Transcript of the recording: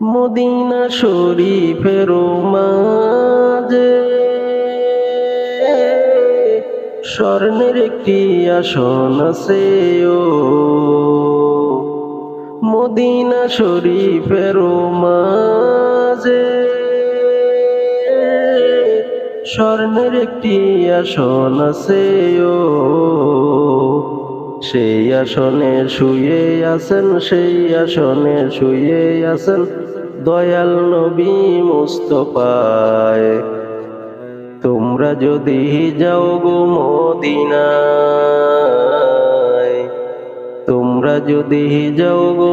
Medina শরীফের মাঝে স্বর্ণের একটি আসন আছে ও। মদিনা শরীফের মাঝে স্বর্ণের একটি আসন আছে ও। সেই আসনে শুয়ে আছেন, সেই আসনে শুয়ে আছেন। দয়াল নবী মুস্তফায়। তোমরা যদি যাও গো মদিনায়, তোমরা যদি যাও গো